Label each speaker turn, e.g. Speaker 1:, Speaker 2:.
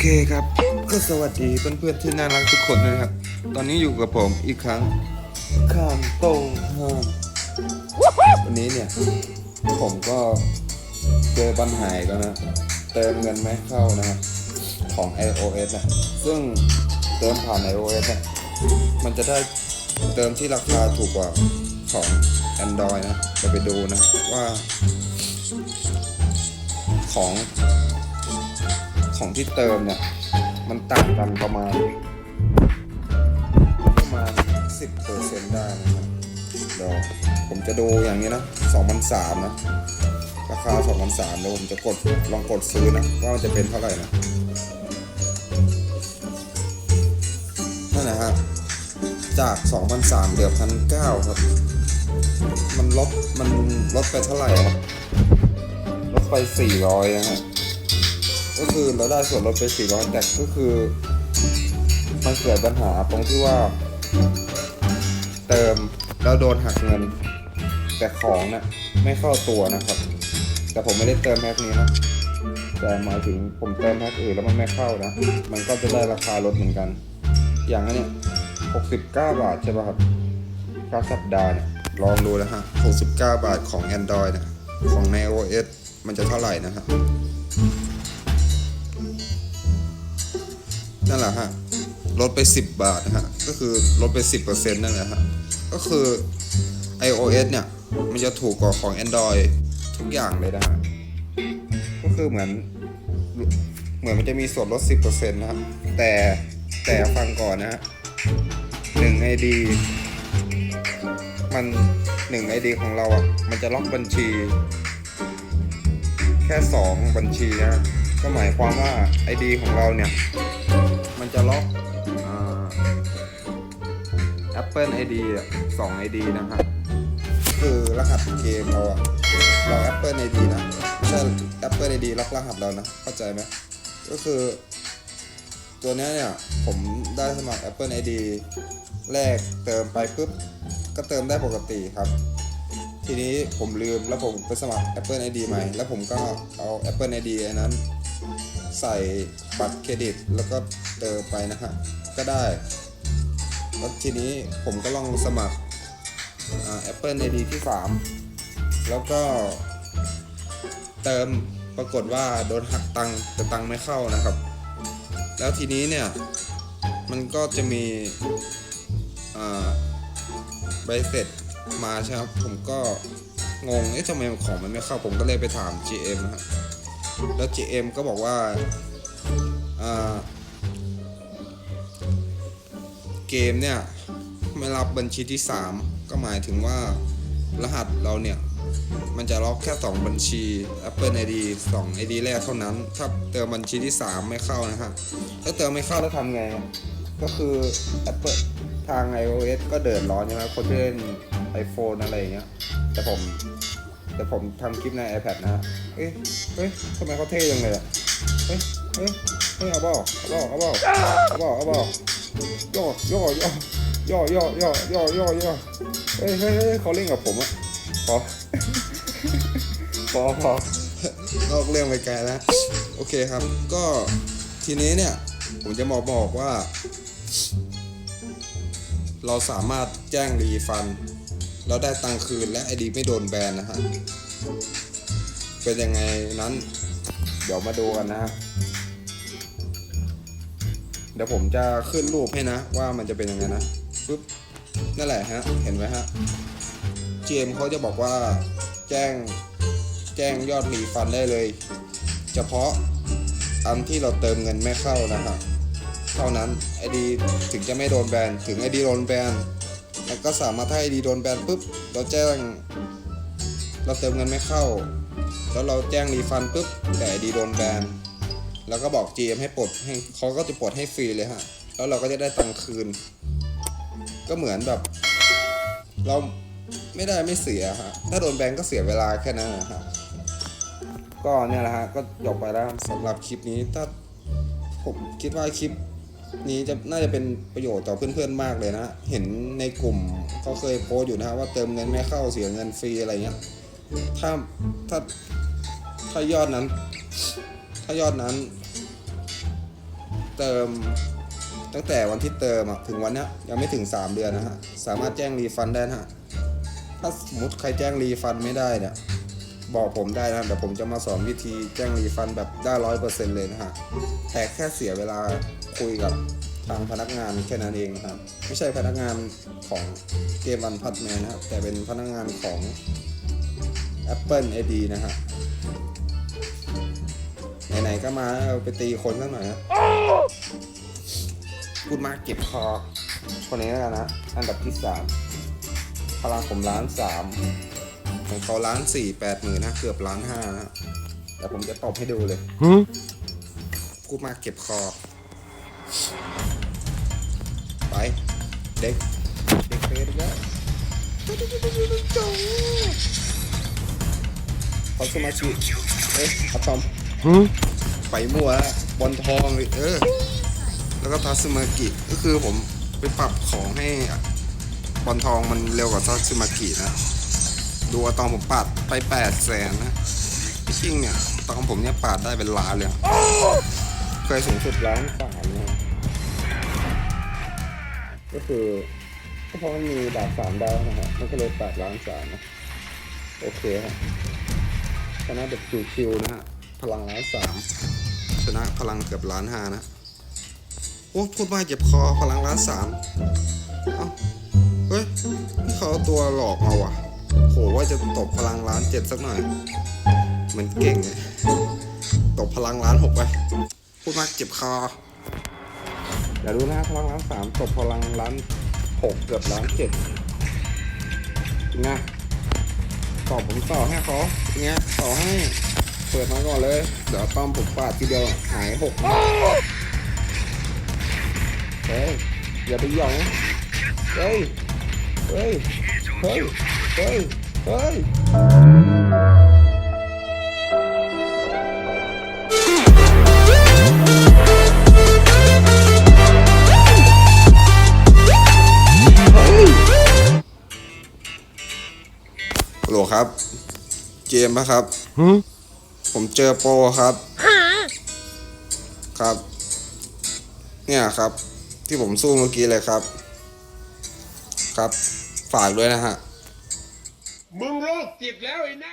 Speaker 1: เคครับ ก็สวัสดีเพื่อนๆที่น่ารักทุกคนนะครับ ตอนนี้อยู่กับผมอีกครั้งข้ามโต้งห้าวันนี้เนี่ย ผมก็เจอปัญหาอีกแล้วนะ เติมเงินไม่เข้านะครับของ iOS นะซึ่งเติมผ่าน iOS เนี่ยมันจะได้เติมที่ราคาถูกกว่าของ Android นะจะไปดูนะว่าของ ของที่เติมเนี่ย มันต่างกันประมาณ ประมาณ 10เปอร์เซ็นต์ได้นะครับเดี๋ยวผมจะดูอย่างนี้นะ2,003นะ ราคา2,003เดี๋ยวผมจะกดลองกดซื้อนะ ว่ามันจะเป็นเท่าไหร่นะนั่นแหละฮะจาก2,003เหลือ1,900ครับ มันลดมันลดไปเท่าไหร่ครับลดไป400นะฮะ ก็คือเราได้ส่วนลดไป400แต่ก็คือมันเกิดปัญหาตรงที่ว่า เติมแล้วโดนหักเงิน แต่ของนะ่ะไม่เข้าตัวนะครับ แต่ผมไม่ได้เติมแพ็คนี้นะแต่หมายถึงผมเติมแพ็คอื่นแล้วมันไม่เข้านะ มันก็จะได้ราคาลดเหมือนกัน อย่างนั้เนี่ย69 บาทใช่ป่ะครับค่าสัปดาห์เนี่ยลองดูนะฮะ69 บาทของ Android นะของใน OS มันจะเท่าไหร่นะครั นั่นแหละฮะลดไป 10 บาทนะฮะก็คือลดไป 10%นั่นแหละฮะก็คือ iOS เนี่ย มันจะถูกกว่าของ Android ทุกอย่างเลยนะฮะก็คือเหมือนเหมือนมันจะมีส่วนลด 10%นะครับแต่แต่ฟังก่อนนะฮะหนึ่ง ID มันหนึ่ง ID ของเราอะ มันจะล็อกบัญชี แค่ 2 บัญชีนะก็หมายความว่า ID ของเราเนี่ย มันจะล็อกอ่า Apple ID อะสอง ID นะครับคือรหัสเกมเราอะเรา Apple ID นะไม่ใช่ Apple ID ล็อกรหัสเรานะ เข้าใจไหมก็คือ ตัวเนี้ยเนี่ย ผมได้สมัคร Apple ID แรกเติมไปปุ๊บ ก็เติมได้ปกติครับทีนี้ผมลืมแล้วผมไปสมัคร Apple ID ใหม่ แล้วผมก็เอา Apple ID อันนั้น ใส่บัตรเครดิตแล้วก็เติมไปนะฮะก็ได้แล้วทีนี้ผมก็ลองสมัครอ่า Apple ID ที่ 3 แล้วก็เติมปรากฏว่าโดนหักตังค์แต่ตังค์ไม่เข้านะครับ แล้วทีนี้เนี่ย มันก็จะมีใบเสร็จมาใช่ครับ ผมก็งง เอ๊ะทำไมของมันไม่เข้า ผมก็เลยไปถาม GM นะฮะ แล้ว GM ก็บอกว่าเกมเนี่ยไม่รับบัญชีที่ 3 ก็หมายถึงว่ารหัสเราเนี่ย มันจะล็อกแค่ 2 บัญชี Apple ID 2 ID แรกเท่านั้น ถ้าเติมบัญชีที่ 3 ไม่เข้านะฮะถ้าเติมไม่เข้าแล้วทำไง ก็คือ Apple ทาง iOS ก็เดือดร้อนใช่ไหมคนที่เล่น iPhone อะไรอย่างเงี้ยแต่ผม แต่ผมทำคลิปใน iPad นะฮะ เอ๊ะเฮ้ยทำไมเขาเท่จังเลยอะเฮ้ยเฮ้ยเฮ้ยเอาเปล่าเอาเปล่าเอาเปล่าเอาเปล่าเอาเปล่าย่อย่อย่อย่อย่อย่อย่อย่อย่อเฮ้ยเฮ้ยเขาเล่นกับผมอะพอพอพอนอกเรื่องไปไกลแล้ว โอเคครับ ก็ทีนี้เนี่ย ผมจะบอกบอกว่า เราสามารถแจ้งรีฟัน เราได้ตังค์คืนและไอดีไม่โดนแบนนะฮะ เป็นยังไงนั้น เดี๋ยวมาดูกันนะฮะ เดี๋ยวผมจะขึ้นรูปให้นะ ว่ามันจะเป็นยังไงนะปึ๊บนั่นแหละฮะ เห็นไหมฮะ เจมเขาจะบอกว่าแจ้งแจ้งยอดรีฟันได้เลย เฉพาะอันที่เราเติมเงินไม่เข้านะฮะเท่านั้นไอดีถึงจะไม่โดนแบนถึงไอดีโดนแบน แล้วก็สามารถถ้าไอดีโดนแบนปุ๊บ เราแจ้ง เราเติมเงินไม่เข้า แล้วเราแจ้งรีฟันปุ๊บแต่ไอดีโดนแบนแล้วก็บอก GM ให้ปลดให้เขาก็จะปลดให้ฟรีเลยฮะ แล้วเราก็จะได้ตังค์คืน ก็เหมือนแบบ เราไม่ได้ไม่เสียฮะ ถ้าโดนแบนก็เสียเวลาแค่นั้นนะฮะ ก็เนี่ยแหละฮะ ก็จบไปแล้วสำหรับคลิปนี้ ถ้าผมคิดว่าคลิป นี้จะน่าจะเป็นประโยชน์ต่อเพื่อนๆมากเลยนะ เห็นในกลุ่มเขาเคยโพสอยู่นะว่าเติมเงินไม่เข้าเสียเงินฟรีอะไรเงี้ย ถ้าถ้าถ้ายอดนั้น ถ้ายอดนั้น เติมตั้งแต่วันที่เติมอะถึงวันนี้ยยังไม่ถึง 3 เดือนนะฮะ สามารถแจ้งรีฟันได้นะฮะ ถ้าสมมติใครแจ้งรีฟันไม่ได้เนี่ย บอกผมได้นะเดี๋ยวผมจะมาสอนวิธีแจ้งรีฟันแบบได้ร้อยเปอร์เซ็นต์เลยนะฮะแต่แค่เสียเวลาคุยกับทางพนักงานแค่นั้นเองครับไม่ใช่พนักงานของเกมวันพัดแมนนะครับแต่เป็นพนักงานของ Apple ID นะฮะไหนๆก็มาเอาไปตีคนสักหน่อยนะพูดมากเก็บคอคนนี้แล้วกันนะ อันดับที่สามพลังผมล้านสาม ของเขาล้านสี่แปดหมื่นนะเกือบล้านห้านะแต่ผมจะตอบให้ดูเลยพูดมากเก็บคอ ไป เด็ก เด็กเฟสแล้วเขาสมาชิกเอ๊ะอะตอมไปมั่วแล้วบอลทองเลยเออ แล้วก็ทัสมากิก็คือผมไปปรับของให้บอลทองมันเร็วกว่าทัสมากินะ ดูว่าตอนผมปาดไปแปดแสนนะจริงเนี่ยตอนผมเนี่ยปาดได้เป็นล้านเลยเคยสูงสุดล้านสามนะก็คือก็เพราะมันมีดาบสามดาวนะฮะมันก็เลยปาดล้านสามนะโอเคฮะชนะแบบชิวๆนะฮะพลังล้านสามชนะพลังเกือบล้านห้านะโอ้พูดว่าเจ็บคอพลังล้านสามเอ้าเฮ้ยนี่เขาตัวหลอกมาว่ะ โหว่าจะตบพลังล้านเจ็ดสักหน่อยเหมันเก่งไงตบพลังล้านหกไป พูดมากเจ็บคออย่าดูนะพลังล้านสามตบพลังล้านหกเกือบล้านเจ็ดจริงนะตอบผมต่อให้เขาจริงไงต่อให้ เปิดมาก่อนเลย เดี๋ยวต้อมผมปาดทีเดียวหายหกเฮ้ยอย่าไปหยองเฮ้ยเฮ้ยเฮ้ย เฮ้ย เฮ้ย ฮัลโหลครับเกมปะครับ ผมเจอโปรครับ ครับ เนี่ยครับ ที่ผมสู้เมื่อกี้เลยครับ ครับ ฝากด้วยนะฮะ
Speaker 2: มึงโรคจิตแล้วไอ้หน้า